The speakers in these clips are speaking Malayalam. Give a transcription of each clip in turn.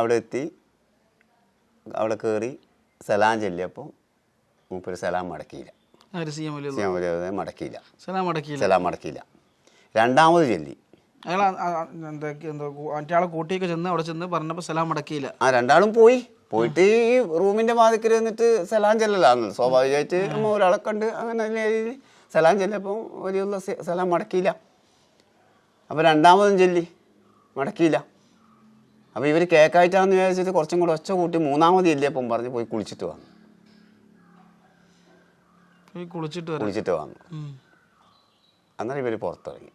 അവിടെ എത്തി അവിടെ കയറി സലാം ചെല്ലിയപ്പോൾ മൂപ്പര് സലാം മടക്കിയില്ല. ആര് സി വലിയ മടക്കിയില്ല. സലാം മടക്കിയില്ല. സലാം മടക്കിയില്ല. രണ്ടാമത് ചെല്ലി. അയാൾ മറ്റേ കൂട്ടിയൊക്കെ ചെന്ന് അവിടെ ചെന്ന് പറഞ്ഞപ്പോൾ സലാം മടക്കിയില്ല. ആ രണ്ടാളും പോയി. പോയിട്ട് ഈ റൂമിന്റെ വാതിക്കൽ നിന്നിട്ട് സലാം ചെല്ലലാന്ന് സ്വാഭാവികമായിട്ട് നമ്മ ഒരാളെ കണ്ട് അങ്ങനെ സലാം ചെല്ലപ്പോൾ വലിയ സലാം മടക്കിയില്ല. അപ്പോൾ രണ്ടാമതും ചെല്ലി. മടക്കിയില്ല. അപ്പോൾ ഇവർ കേക്കായിട്ടാന്ന് വിചാരിച്ചിട്ട് കുറച്ചും കൂടെ ഒച്ച കൂട്ടി മൂന്നാമത് ഇല്ലപ്പം പറഞ്ഞ് പോയി കുളിച്ചിട്ട് പോയി കുളിച്ചിട്ട് കുളിച്ചിട്ട് ഉം. അന്നേരം ഇവർ പുറത്തിറങ്ങി.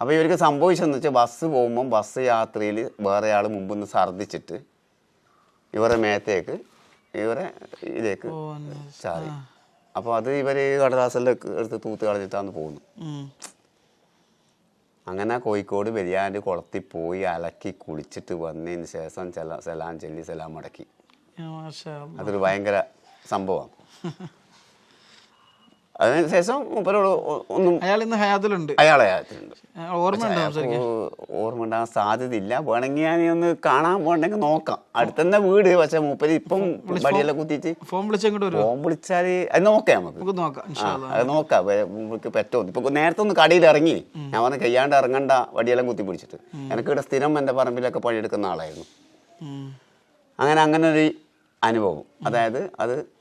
അപ്പോൾ ഇവർക്ക് സംഭവിച്ചതെന്ന് വെച്ചാൽ ബസ് പോകുമ്പം ബസ് യാത്രയിൽ വേറെ ആൾ മുമ്പ് നിന്ന് ഛർദ്ദിച്ചിട്ട് ഇവരുടെ മേത്തേക്ക് ഇവരെ ഇതിലേക്ക് ചാടി. അപ്പോൾ അത് ഇവർ കടലാസിലേക്ക് എടുത്ത് തൂത്ത് കളഞ്ഞിട്ടാന്ന് പോകുന്നത് ഉം. അങ്ങനെ കോഴിക്കോട് വലിയാണ്ട് കുളത്തിൽ പോയി അലക്കി കുളിച്ചിട്ട് വന്നതിന് ശേഷം ചെല സലാം ചെല്ലി സലാം മടക്കി. അതൊരു ഭയങ്കര സംഭവമാണ് അതിനുശേഷം മൂപ്പരോട് ഒന്നും അയാൾ ഇന്ന് ഹയാത്തിലുണ്ട്. അയാൾ ഹയാത്തിലുണ്ട്. ഓർമ്മ ഉണ്ടാകാൻ സാധ്യതയില്ല. വേണമെങ്കിൽ ഞാൻ ഒന്ന് കാണാൻ പോകണ്ടെങ്കിൽ നോക്കാം. അടുത്തന്നെ വീട് പക്ഷെ മൂപ്പര് ഇപ്പം വടിയെല്ലാം കുത്തിയിട്ട് ഫോൺ വിളിച്ചാൽ ഫോൺ വിളിച്ചാൽ അത് നോക്കാം നമുക്ക്. അത് നോക്കാം. നമുക്ക് പറ്റുമോ? ഇപ്പൊ നേരത്തെ ഒന്ന് കടയിൽ ഇറങ്ങി. ഞാൻ പറഞ്ഞ കയ്യാണ്ട് ഇറങ്ങണ്ട വടിയെല്ലാം കുത്തി പിടിച്ചിട്ട്. എനിക്ക് ഇവിടെ സ്ഥിരം എന്റെ പറമ്പിലൊക്കെ പണിയെടുക്കുന്ന ആളായിരുന്നു. അങ്ങനെ അങ്ങനെ ഒരു അനുഭവം. അതായത് അത്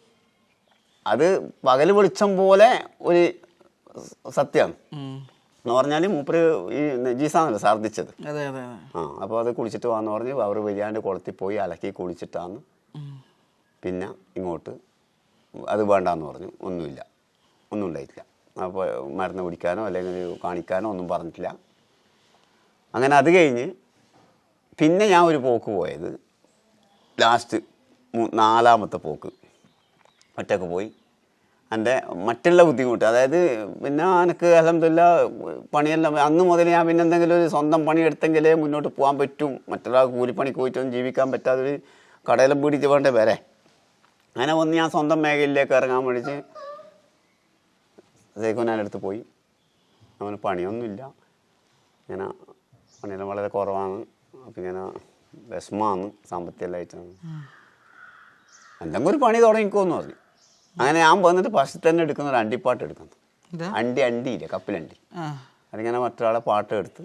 അത് പകൽ വെളിച്ചം പോലെ ഒരു സത്യമാണ്. എന്ന് പറഞ്ഞാൽ മൂപ്പര് ഈ നജീസാണല്ലോ ഛർദ്ദിച്ചത്. ആ അപ്പോൾ അത് കുളിച്ചിട്ട് വാന്ന് പറഞ്ഞ് അവർ വരിയാണ്ട് കുളത്തിൽ പോയി അലക്കി കുളിച്ചിട്ടാന്ന്. പിന്നെ ഇങ്ങോട്ട് അത് വേണ്ടാന്ന് പറഞ്ഞു. ഒന്നുമില്ല. ഒന്നും ഉണ്ടായിട്ടില്ല. അപ്പോൾ മരുന്ന് കുടിക്കാനോ അല്ലെങ്കിൽ കാണിക്കാനോ ഒന്നും പറഞ്ഞിട്ടില്ല. അങ്ങനെ അത് കഴിഞ്ഞ് പിന്നെ ഞാൻ ഒരു പോക്ക് പോയത് ലാസ്റ്റ് നാലാമത്തെ പോക്ക്. ഒറ്റയ്ക്ക് പോയി. എന്റെ മറ്റുള്ള ബുദ്ധിമുട്ട് അതായത് പിന്നെ എനിക്ക് അലഹമില്ല പണിയെല്ലാം അന്ന് മുതൽ ഞാൻ പിന്നെ എന്തെങ്കിലും ഒരു സ്വന്തം പണി എടുത്തെങ്കിലേ മുന്നോട്ട് പോകാൻ പറ്റും. മറ്റുള്ള കൂലിപ്പണിക്ക് പോയിട്ടൊന്നും ജീവിക്കാൻ പറ്റാത്തൊരു കടയിലും പിടിച്ച് വേണ്ട വരെ. അങ്ങനെ ഒന്ന് ഞാൻ സ്വന്തം മേഖലയിലേക്ക് ഇറങ്ങാൻ വേണ്ടിച്ച് സൈക്കോനാന്റെ അടുത്ത് പോയി. അവന് പണിയൊന്നുമില്ല. ഇങ്ങനെ പണിയെല്ലാം വളരെ കുറവാണ്. അപ്പം ഇങ്ങനെ വിഷമമാണ് സാമ്പത്തികമായിട്ടാണ് എന്തെങ്കിലും ഒരു പണി തുടങ്ങിക്കോന്ന് പറഞ്ഞു. അങ്ങനെ ഞാൻ വന്നിട്ട് ഫസ്റ്റ് തന്നെ എടുക്കുന്ന ഒരു അണ്ടിപ്പാട്ട് എടുക്കുന്നു. അണ്ടി അണ്ടി ഇല്ല? കപ്പിലണ്ടി. അതിങ്ങനെ മറ്റൊരാളെ പാട്ട് എടുത്ത്.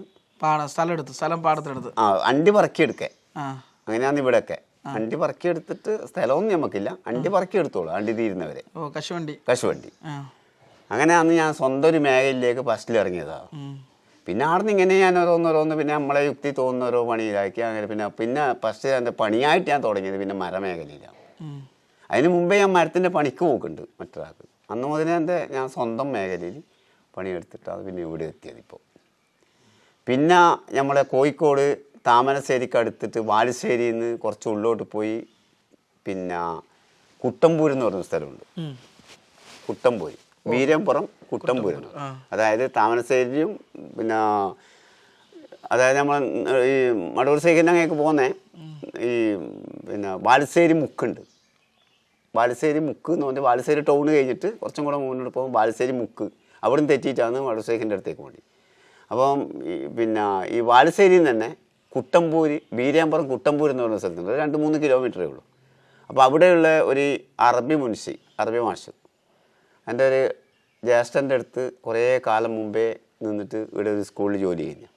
സ്ഥലം എടുത്ത് സ്ഥലം പാടത്തെടുത്ത്. ആ അണ്ടി പറക്കിയെടുക്കേ. അങ്ങനെയാണ് ഇവിടെയൊക്കെ. അണ്ടി പറക്കി എടുത്തിട്ട് സ്ഥലമൊന്നും നമുക്കില്ല അണ്ടി പറക്കി എടുത്തോളൂ അണ്ടി തീരുന്നവരെ. ഓ കശുവണ്ടി. കശുവണ്ടി. അങ്ങനെ അന്ന് ഞാൻ സ്വന്തം ഒരു മേഖലയിലേക്ക് ഫസ്റ്റിൽ ഇറങ്ങിയതാണ്. പിന്നെ അവിടുന്ന് ഇങ്ങനെ ഞാൻ ഓരോന്നോരോന്ന് പിന്നെ നമ്മളെ യുക്തി തോന്നുന്ന ഓരോ പണിയിലാക്കി അങ്ങനെ പിന്നെ പിന്നെ ഫസ്റ്റ് എന്റെ പണിയായിട്ട് ഞാൻ തുടങ്ങിയത് പിന്നെ മരമേഖലയിലാണ്. അതിന് മുമ്പേ ഞാൻ മരത്തിന്റെ പണിക്ക് പോക്കുണ്ട് മറ്റൊരാൾക്ക്. അന്ന് മുതലേ എന്റെ ഞാൻ സ്വന്തം മേഖലയിൽ പണിയെടുത്തിട്ടാണ് പിന്നെ ഇവിടെ എത്തിയത് ഇപ്പോൾ. പിന്നെ നമ്മളെ കോഴിക്കോട് താമരശ്ശേരിക്ക് അടുത്തിട്ട് വാലുശ്ശേരിയിൽ നിന്ന് കുറച്ച് ഉള്ളോട്ട് പോയി പിന്നെ കുട്ടമ്പൂർ എന്ന് പറഞ്ഞ സ്ഥലമുണ്ട്. കുട്ടമ്പൂര്. വീരംപുറം കുട്ടമ്പൂര് അതായത് താമരശ്ശേരിയും പിന്നെ അതായത് നമ്മൾ ഈ മടൂർ അങ്ങനെയൊക്കെ പോകുന്നേ ഈ പിന്നെ വാലുശ്ശേരി മുക്കുണ്ട്. ബാലുശ്ശേരി മുക്ക് എന്ന് പറഞ്ഞാൽ ബാലുശ്ശേരി ടൗൺ കഴിഞ്ഞിട്ട് കുറച്ചും കൂടെ മുന്നോട്ട് പോകുമ്പോൾ ബാലുശ്ശേരി മുക്ക്. അവിടുന്ന് തെറ്റിയിട്ടാണ് സൈക്കിളിന്റെ അടുത്തേക്ക് വേണ്ടി അപ്പം പിന്നെ ഈ ബാലുശ്ശേരിയിൽ നിന്ന് തന്നെ കുട്ടമ്പൂര് ബീരാമ്പുറം കുട്ടമ്പൂർ എന്ന് പറയുന്ന സ്ഥലത്തുണ്ട്. രണ്ട് മൂന്ന് കിലോമീറ്ററേ ഉള്ളൂ. അപ്പോൾ അവിടെയുള്ള ഒരു അറബി മുൻഷി അറബി മാഷ്. എന്റെ ഒരു ജ്യേഷ്ഠന്റെ അടുത്ത് കുറേ കാലം മുമ്പേ നിന്നിട്ട് ഇവിടെ ഒരു സ്കൂളിൽ ജോലി ചെയ്യുന്നു.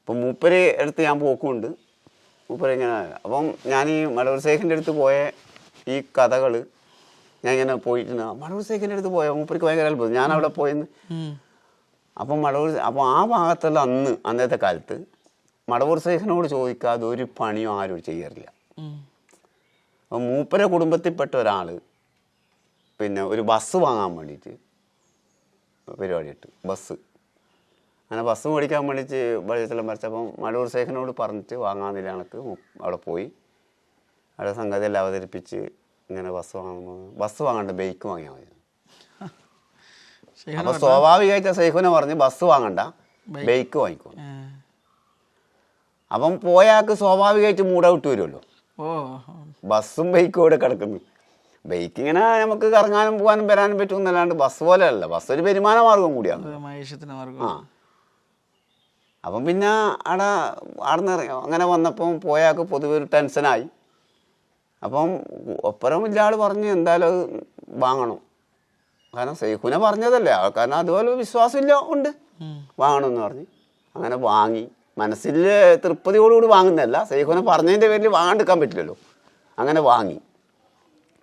അപ്പം മൂപ്പര് അടുത്ത് ഞാൻ പോക്കുമുണ്ട്. മൂപ്പര് ഇങ്ങനെ അപ്പം ഞാൻ ഈ മലവർ ശേഖരന്റെ അടുത്ത് പോയ ഈ കഥകൾ ഞാൻ ഇങ്ങനെ പോയിട്ട് മടവൂർ അടുത്ത് പോയ? മൂപ്പർക്ക് ഭയങ്കര അത്ഭുതം. ഞാൻ അവിടെ പോയെന്ന്. അപ്പം മടവൂർ അപ്പോൾ ആ ഭാഗത്തുള്ള അന്ന് അന്നത്തെ കാലത്ത് മടവൂർ സേഖനോട് ചോദിക്കാതെ ഒരു പണിയും ആരും ചെയ്യാറില്ല. അപ്പം മൂപ്പരെ കുടുംബത്തിൽപ്പെട്ട ഒരാൾ പിന്നെ ഒരു ബസ് വാങ്ങാൻ വേണ്ടിയിട്ട് പരിപാടിയിട്ട് ബസ്. അങ്ങനെ ബസ് മേടിക്കാൻ വേണ്ടിയിട്ട് ബഡ്ജറ്റെല്ലാം വരച്ചപ്പം മടൂർ സേഖനോട് പറഞ്ഞിട്ട് വാങ്ങാൻ കണക്ക് അവിടെ പോയി. അവിടെ സംഗതിയെല്ലാം അവതരിപ്പിച്ച് ഇങ്ങനെ ബസ് വാങ്ങുമ്പോൾ ബസ് വാങ്ങണ്ട ബൈക്ക് വാങ്ങിയാൽ മതി. അപ്പൊ അപ്പോൾ സ്വാഭാവികമായിട്ട് സൈഫുനെ പറഞ്ഞ് ബസ് വാങ്ങണ്ട ബൈക്ക് വാങ്ങിക്കോ. അപ്പം പോയാൾക്ക് സ്വാഭാവികമായിട്ട് മൂഡ് ഔട്ട് വരുമല്ലോ. ബസ്സും ബൈക്കും ഇവിടെ കിടക്കുന്നു. ബൈക്ക് ഇങ്ങനെ നമുക്ക് കറങ്ങാനും പോകാനും വരാനും പറ്റും എന്നല്ലാണ്ട് ബസ് പോലെ അല്ല. ബസ് ഒരു വരുമാന മാർഗം കൂടിയാണ്. ആ. അപ്പം പിന്നെ അവിടെ അവിടെ നിന്ന് അങ്ങനെ വന്നപ്പം പോയാൾക്ക് പൊതുവെ ഒരു ടെൻഷനായി അപ്പം ഒപ്പരം വലിയ ആൾ പറഞ്ഞ് എന്തായാലും അത് വാങ്ങണം. കാരണം സൈഖുനെ പറഞ്ഞതല്ലേ. കാരണം അതുപോലെ വിശ്വാസമില്ല ഉണ്ട്. വാങ്ങണം എന്ന് പറഞ്ഞ്. അങ്ങനെ വാങ്ങി. മനസ്സിൽ തൃപ്തിയോടുകൂടി വാങ്ങുന്നതല്ല. സൈഖുനെ പറഞ്ഞതിന്റെ പേരിൽ വാങ്ങാണ്ടിരിക്കാൻ പറ്റില്ലല്ലോ. അങ്ങനെ വാങ്ങി.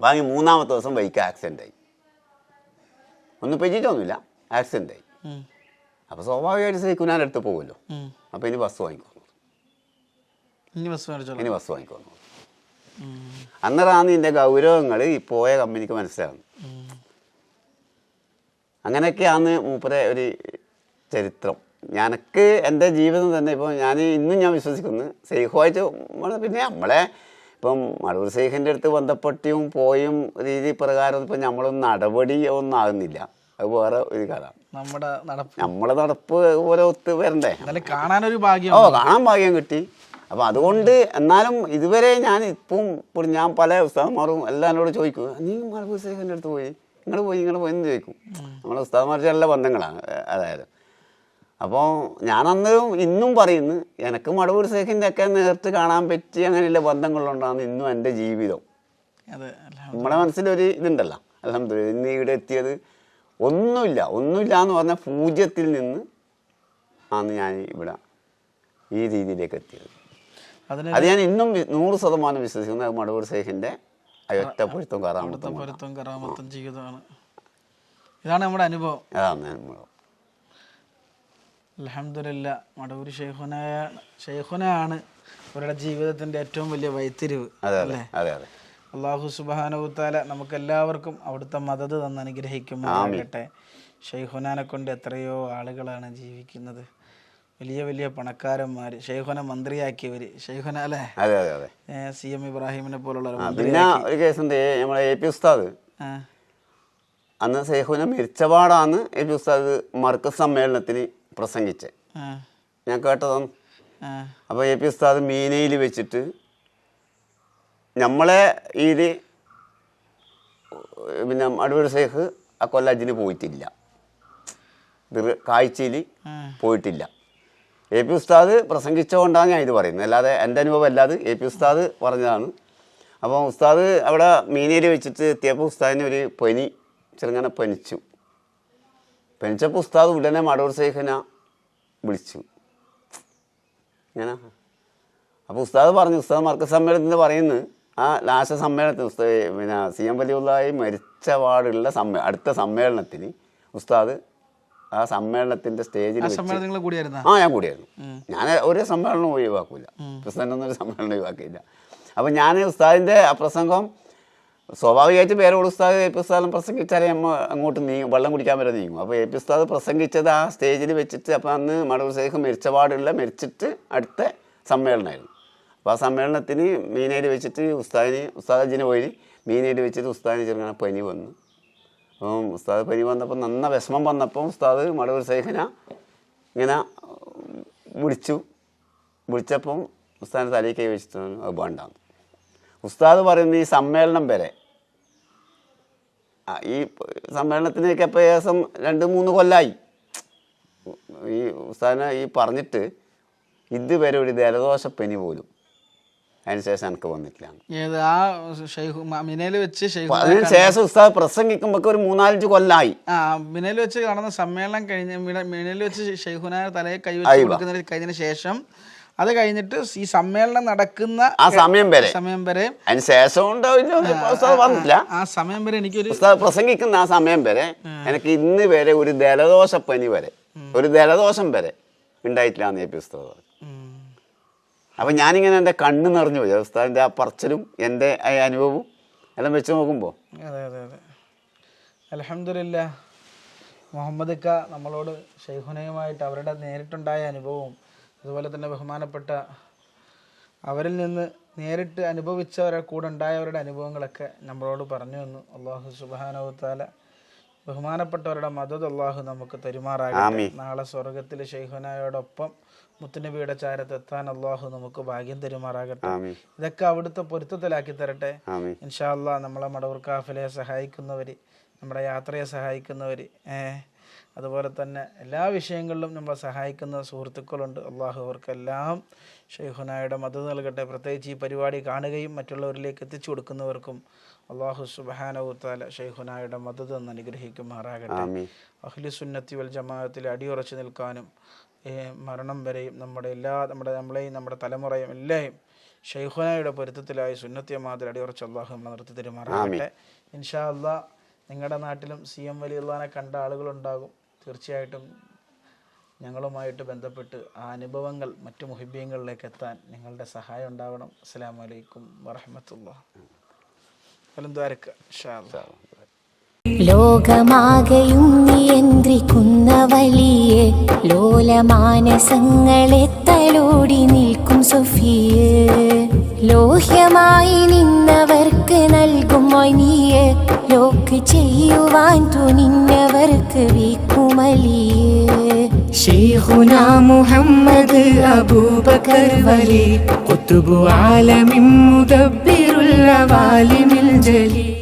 വാങ്ങി മൂന്നാമത്തെ ദിവസം ബൈക്ക് ആക്സിഡന്റ് ആയി. ഒന്നും പറ്റിയിട്ടൊന്നുമില്ല. ആക്സിഡന്റ് ആയി. ഉം. അപ്പോൾ സ്വാഭാവികമായിട്ട് സൈഖുനാന്റെ അടുത്ത് പോകുമല്ലോ. അപ്പോൾ ഇനി ബസ് വാങ്ങിക്കോന്നു ഇനി ബസ് മേടിച്ചോളാം. ഇനി ബസ് വാങ്ങിക്കുന്നു അന്നേരമാണ് ഇതിന്റെ ഗൗരവങ്ങൾ ഈ പോയ കമ്പനിക്ക് മനസ്സിലാകുന്നത് അങ്ങനെയൊക്കെയാണ് മൂപ്പരെ ഒരു ചരിത്രം. ഞാനക്ക് എന്റെ ജീവിതം തന്നെ ഇപ്പോൾ ഞാൻ ഇന്നും ഞാൻ വിശ്വസിക്കുന്നു. സേഹുമായിട്ട് പിന്നെ നമ്മളെ ഇപ്പം മടൂർ സേഹിന്റെ അടുത്ത് ബന്ധപ്പെട്ടിയും പോയും രീതി പ്രകാരം ഇപ്പം നമ്മളൊന്നും നടപടി ഒന്നും ആകുന്നില്ല അത് വേറെ ഒരു കഥ. നമ്മുടെ നമ്മളെ നടപ്പ് ഓരോ ഒത്ത് വരണ്ടേ? കാണാനൊരു ഭാഗ്യം ഓ കാണാൻ ഭാഗ്യം കിട്ടി. അപ്പം അതുകൊണ്ട് എന്നാലും ഇതുവരെ ഞാൻ ഇപ്പം ഇപ്പോൾ ഞാൻ പല ഉസ്താദന്മാരും എല്ലാവരോടും ചോദിക്കും നീ മലപ്പൂർ എന്റെ അടുത്ത് പോയി? നിങ്ങൾ പോയി നിങ്ങൾ പോയി എന്ന് ചോദിക്കും. നമ്മളെ ഉസ്താദന്മാർ നല്ല ബന്ധങ്ങളാണ് അതായത്. അപ്പോൾ ഞാനന്ന് ഇന്നും പറയുന്നു എനിക്ക് മടവൂർ സേഖിന്റെ ഒക്കെ നേരിട്ട് കാണാൻ പറ്റിയ അങ്ങനെയുള്ള ബന്ധങ്ങളുണ്ടാകുന്ന ഇന്നും എന്റെ ജീവിതം. നമ്മുടെ മനസ്സിലൊരു ഇതുണ്ടല്ലോ അലഹമ്മദ് ഇന്ന് ഇവിടെ എത്തിയത് ഒന്നുമില്ല ഒന്നുമില്ല എന്ന് പറഞ്ഞാൽ പൂജ്യത്തിൽ നിന്ന് ആണ് ഞാൻ ഇവിടെ ഈ രീതിയിലേക്ക് എത്തിയത്. അത് ഞാൻ ഇന്നും നൂറ് ശതമാനം വിശ്വസിക്കുന്നത് മടവൂർ മടവൂർ അയൊറ്റ പൊരുത്തം കറാമത്തും പൊരുത്തം കറാമത്തും ജീവിതമാണ്. ഇതാണ് നമ്മുടെ അനുഭവം. അതാണ് അനുഭവം. അലഹമില്ല മടവൂർ ഷെയ്ഖുനായ ഷെയ്ഖുനാണ് അവരുടെ ജീവിതത്തിന്റെ ഏറ്റവും വലിയ വൈത്തിരിവ് അതെ അള്ളാഹു സുബാനുത്താല നമുക്ക് എല്ലാവർക്കും അവിടുത്തെ മദത് തന്ന് അനുഗ്രഹിക്കുമാറാകട്ടെ ഷെയ്ഖുനാനെ കൊണ്ട് എത്രയോ ആളുകളാണ് ജീവിക്കുന്നത്. വലിയ വലിയ പണക്കാരന്മാർ ഷെയ്ഖുനെ മന്ത്രിയാക്കിയവർ ഷെയ്ഖുന അല്ലേ? അതെ അതെ അതെ. സി എം ഇബ്രാഹിമിനെ പോലുള്ള പിന്നെ ഒരു കേസുണ്ട് നമ്മളെ എ പി ഉസ്താദ്. അന്ന് സേഹുവിനെ മരിച്ചപാടാണ് എ പി ഉസ്താദ് മർക്കസ് സമ്മേളനത്തിന് പ്രസംഗിച്ചത് ഞാൻ കേട്ടതാണ് അപ്പോൾ എ പി ഉസ്താദ് മീനയിൽ വെച്ചിട്ട് നമ്മളെ ഇതിൽ പിന്നെ അടൂർ ഷെയ്ഖ് ആ കൊല്ലജിന് പോയിട്ടില്ല. കാഴ്ചയിൽ പോയിട്ടില്ല. എ പി ഉസ്താദ് പ്രസംഗിച്ചുകൊണ്ടാണ് ഞാൻ ഇത് പറയുന്നത്. അല്ലാതെ എന്റെ അനുഭവം അല്ലാതെ എ പി ഉസ്താദ് പറഞ്ഞതാണ്. അപ്പോൾ ഉസ്താദ് അവിടെ മീനേരി വെച്ചിട്ട് എത്തിയപ്പോൾ ഉസ്താദിന് ഒരു പനി ചെറുങ്ങനെ പനിച്ചു. പനിച്ചപ്പോൾ ഉസ്താദ് ഉടനെ മടൂർ സൈഖന വിളിച്ചു. ഇങ്ങനെ. അപ്പോൾ ഉസ്താദ് പറഞ്ഞു ഉസ്താദ് മർക്കസ് സമ്മേളനത്തിൽ പറയുന്നു ആ ലാസ്റ്റ് സമ്മേളനത്തിൽ ഉസ്താദ് പിന്നെ സി എം വലിയുള്ളായി മരിച്ച പാടുള്ള സമ്മേ അടുത്ത സമ്മേളനത്തിന് ഉസ്താദ് ആ സമ്മേളനത്തിന്റെ സ്റ്റേജിൽ ആ ഞാൻ കൂടിയായിരുന്നു. ഞാൻ ഒരു സമ്മേളനം ഒഴിവാക്കൂല. പ്രസിഡന്റ് ഒന്നും ഒരു സമ്മേളനം ഒഴിവാക്കിയില്ല. അപ്പം ഞാൻ ഉസ്താദിന്റെ ആ പ്രസംഗം സ്വാഭാവികമായിട്ട് പേരോട് ഉസ്താദ് എ പി ഉസ്താദം പ്രസംഗിച്ചാലേ നമ്മൾ അങ്ങോട്ട് നീങ്ങും വെള്ളം കുടിക്കാൻ വരെ നീങ്ങും. അപ്പോൾ എ പി ഉസ്താദ് പ്രസംഗിച്ചത് ആ സ്റ്റേജിൽ വെച്ചിട്ട് അപ്പോൾ അന്ന് മടൂർ ശേഖ് മരിച്ച പാടുള്ള മരിച്ചിട്ട് അടുത്ത സമ്മേളനമായിരുന്നു. അപ്പോൾ ആ സമ്മേളനത്തിന് മീനയിൽ വെച്ചിട്ട് ഉസ്താദിന് ഉസ്താദിന് പോയി. മീനയിൽ വെച്ചിട്ട് ഉസ്താദിന് ചെറുങ്ങനെ പനി വന്നു. അപ്പം ഉസ്താദ് പനി വന്നപ്പോൾ നന്ന വിഷമം വന്നപ്പോൾ ഉസ്താദ് മടവൂർ സൈഹന ഇങ്ങനെ വിളിച്ചു. വിളിച്ചപ്പം ഉസ്താദിന് തലയിൽ കൈ പറഞ്ഞു, അത് വേണ്ടാന്ന്. ഉസ്താദ് പറയുന്ന ഈ സമ്മേളനം വരെ. ഈ സമ്മേളനത്തിനൊക്കെ ഇപ്പോൾ ഏകദേശം രണ്ട് മൂന്ന് കൊല്ലായി. ഈ ഉസ്താദിനെ ഈ പറഞ്ഞിട്ട് ഇതുവരെ ഒരു ജലദോഷപ്പനി പോലും അതിന് ശേഷം എനിക്ക് വന്നിട്ടില്ല. ഏത്? ആ ഷെയ്ഖു മിനയിൽ വെച്ച് ഷെയ്ഖു അപ്പൊ ശേഷം ഉസ്താദ് പ്രസംഗിക്കുമ്പോൾ ഒരു മൂന്നാലഞ്ച് കൊല്ലായി. ആ മിനയിൽ വെച്ച് നടന്ന സമ്മേളനം കഴിഞ്ഞ മിനയിൽ വെച്ച് ഷെയ്ഖുന തലയെ കൈവച്ച് കഴിഞ്ഞതിന് ശേഷം അത് കഴിഞ്ഞിട്ട് ഈ സമ്മേളനം നടക്കുന്ന ആ സമയം വരെ. സമയം വരെ. അതിന് ശേഷം വന്നിട്ടില്ല. ആ സമയം വരെ എനിക്കൊരു ഉസ്താദ് പ്രസംഗിക്കുന്ന ആ സമയം വരെ എനിക്ക് ഇന്ന് വരെ ഒരു ജലദോഷപ്പനി വരെ. ഒരു ജലദോഷം വരെ ഉണ്ടായിട്ടില്ല എന്ന് എ പി ഉസ്താദ് പറഞ്ഞു ഉം. അപ്പം ഞാനിങ്ങനെ എന്റെ കണ്ണ് നിറഞ്ഞു പോയി. ഉസ്താദിന്റെ ആ പറച്ചിലും എന്റെ ആ അനുഭവവും എല്ലാം വെച്ച് നോക്കുമ്പോൾ അതെ അതെ അതെ. അലഹമില്ല മുഹമ്മദ് ഖ നമ്മളോട് ഷെയ്ഖുനയുമായിട്ട് അവരുടെ നേരിട്ടുണ്ടായ അനുഭവവും അതുപോലെ തന്നെ ബഹുമാനപ്പെട്ട അവരിൽ നിന്ന് നേരിട്ട് അനുഭവിച്ചവരെ കൂടെ ഉണ്ടായവരുടെ അനുഭവങ്ങളൊക്കെ നമ്മളോട് പറഞ്ഞു തന്നു. അള്ളാഹു സുബാനവുത്താല ബഹുമാനപ്പെട്ടവരുടെ മദത് അള്ളാഹു നമുക്ക് തരുമാറാകട്ടെ. നാളെ സ്വർഗത്തിലെ ഷെയ്ഖുനയോടൊപ്പം മുത്തുനബിയുടെ ചാരത്തെത്താൻ അള്ളാഹു നമുക്ക് ഭാഗ്യം തരുമാറാകട്ടെ. ഇതൊക്കെ അവിടുത്തെ പൊരുത്തത്തിലാക്കി തരട്ടെ. ഇൻഷാ അള്ളാഹ് നമ്മളെ മടവൂർ കാഫിലയെ സഹായിക്കുന്നവര് നമ്മുടെ യാത്രയെ സഹായിക്കുന്നവർ അതുപോലെ തന്നെ എല്ലാ വിഷയങ്ങളിലും നമ്മളെ സഹായിക്കുന്ന സുഹൃത്തുക്കളുണ്ട്. അള്ളാഹു അവർക്കെല്ലാം ഷെയ്ഖുനായുടെ മദത് നൽകട്ടെ. പ്രത്യേകിച്ച് ഈ പരിപാടി കാണുകയും മറ്റുള്ളവരിലേക്ക് എത്തിച്ചു കൊടുക്കുന്നവർക്കും അള്ളാഹു സുബാനവുത്താല ഷെയ്ഖുനായുടെ മദത് എന്ന് അനുഗ്രഹിക്കുമാറാകട്ടെ. ആമീൻ. അഖിലി സുന്നത്തി വൽ ജമാഅത്തിൽ അടിയുറച്ചു നിൽക്കാനും മരണം വരെയും നമ്മുടെ എല്ലാ നമ്മുടെ നമ്മളെയും നമ്മുടെ തലമുറയും എല്ലാം ഷെയ്ഖുനായുടെ പൊരുത്തത്തിലായി സുന്നത്തിയ മാതിരി അടിയുറച്ച് അള്ളാഹു നമ്മളെ നിർത്തി തരുമാറാകട്ടെ ഇൻഷാ അള്ളാ നിങ്ങളുടെ നാട്ടിലും സി എം വലി അള്ളഹാനെ കണ്ട ആളുകളുണ്ടാകും. തീർച്ചയായിട്ടും ഞങ്ങളുമായിട്ട് ബന്ധപ്പെട്ട് ആ അനുഭവങ്ങൾ മറ്റു മുഹിബ്യങ്ങളിലേക്ക് എത്താൻ നിങ്ങളുടെ സഹായം ഉണ്ടാവണം. അസ്സാം വലൈക്കും വറഹമത്തുള്ള ലോകമാകെയും നിയന്ത്രിക്കുന്ന വലിയ ലോലമാനസങ്ങളെ തലോടി നിൽക്കും സൊഫിയ. ലോഹ്യമായി നിന്നവർക്ക് നൽകും മൊനിയ ലോക്ക് ചെയ്യുവാൻ തുനിഞ്ഞവർക്ക് വീക്കുമലിയ شيخنا محمد أبو بكر ولي قطب عالم مدبر العوالم الجليل